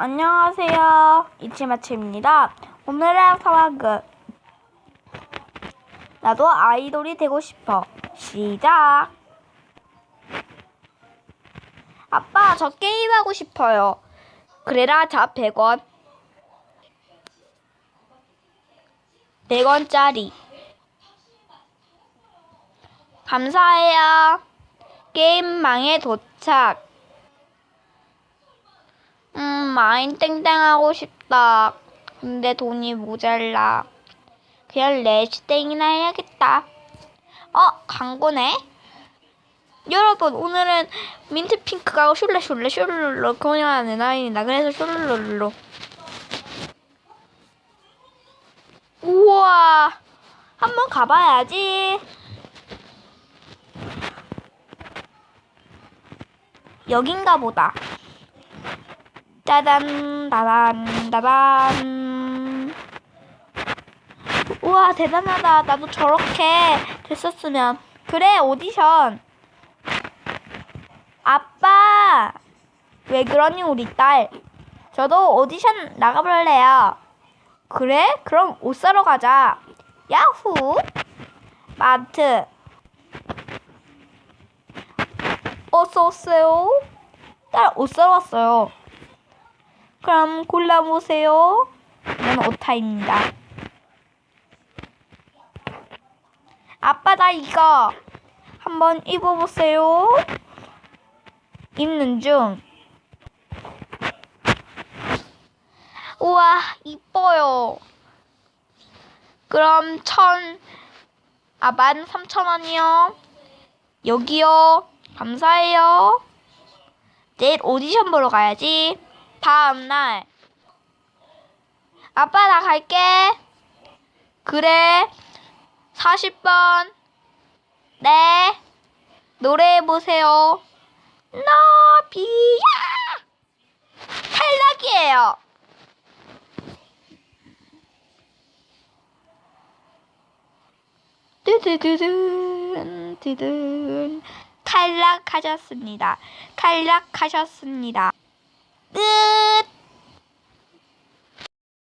안녕하세요. 이치마치입니다. 오늘의 상황극. 나도 아이돌이 되고 싶어. 시작. 아빠, 저 게임하고 싶어요. 그래라, 자, 100원. 100원짜리. 감사해요. 게임망에 도착. 음, 마인 땡땡 하고 싶다. 근데 돈이 모자라. 그냥 레시땡이나 해야겠다. 어, 광고네? 여러분, 오늘은 민트 핑크가 슐레 슐레 슐룰로 공연하는 아이입니다. 그래서 슐룰로. 우와, 한번 가봐야지. 여긴가 보다. 짜잔, 따단, 따단. 우와, 대단하다. 나도 저렇게 됐었으면. 그래, 오디션. 아빠! 왜 그러니, 우리 딸? 저도 오디션 나가볼래요. 그래? 그럼 옷 사러 가자. 야후! 마트. 어서 오세요. 딸 옷 사러 왔어요. 그럼 골라보세요. 이건 오타입니다. 아빠 나 이거 한번 입어보세요. 입는 중. 우와 이뻐요. 그럼 천, 아, 만 삼천 원이요. 여기요. 감사해요. 내일 오디션 보러 가야지. 다음 날. 아빠 나 갈게. 그래. 40번. 네. 노래해 보세요. 너비야. 탈락이에요. 뜨드드든 드든 탈락하셨습니다. 탈락하셨습니다. Good.